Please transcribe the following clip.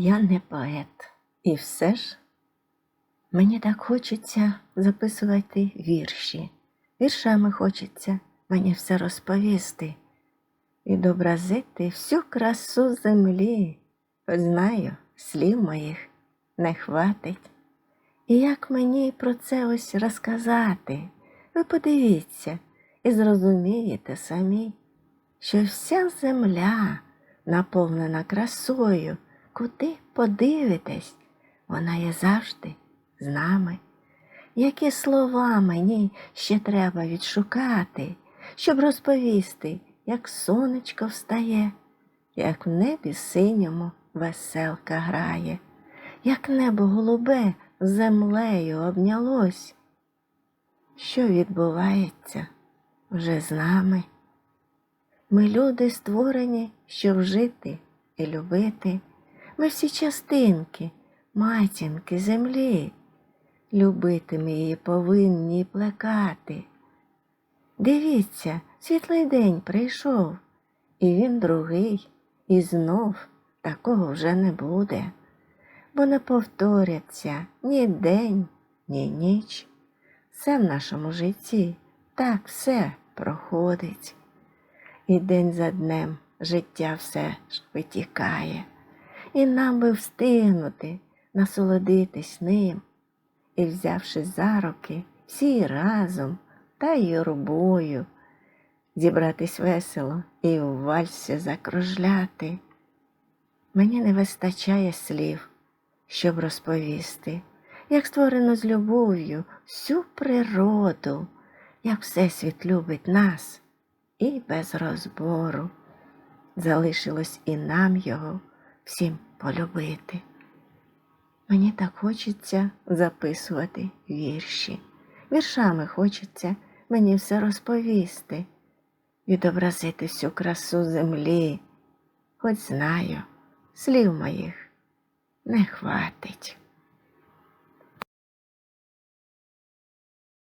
Я не поет. І все ж мені так хочеться записувати вірші. Віршами хочеться мені все розповісти, відобразити всю красу землі. Знаю, слів моїх не хватить. І як мені про це ось розказати? Ви подивіться і зрозумієте самі, що вся земля наповнена красою, куди подивитесь, вона є завжди з нами. Які слова мені ще треба відшукати, щоб розповісти, як сонечко встає, як в небі синьому веселка грає, як небо голубе землею обнялось. Що відбувається вже з нами? Ми люди створені, щоб жити і любити. Ми всі частинки, матінки землі. Любити ми її повинні плекати. Дивіться, світлий день прийшов, і він другий, і знов такого вже не буде, бо не повторяться ні день, ні ніч. Все в нашому житті так все проходить. І день за днем життя все ж витікає, і нам би встигнути насолодитись ним, і, взявшись за руки, всі разом та й юрбою, зібратись весело і у вальсі закружляти. Мені не вистачає слів, щоб розповісти, як створено з любов'ю всю природу, як Всесвіт любить нас і без розбору. Залишилось і нам його всім полюбити. Мені так хочеться записувати вірші. Віршами хочеться мені все розповісти, відобразити всю красу землі, хоч знаю, слів моїх не хватить.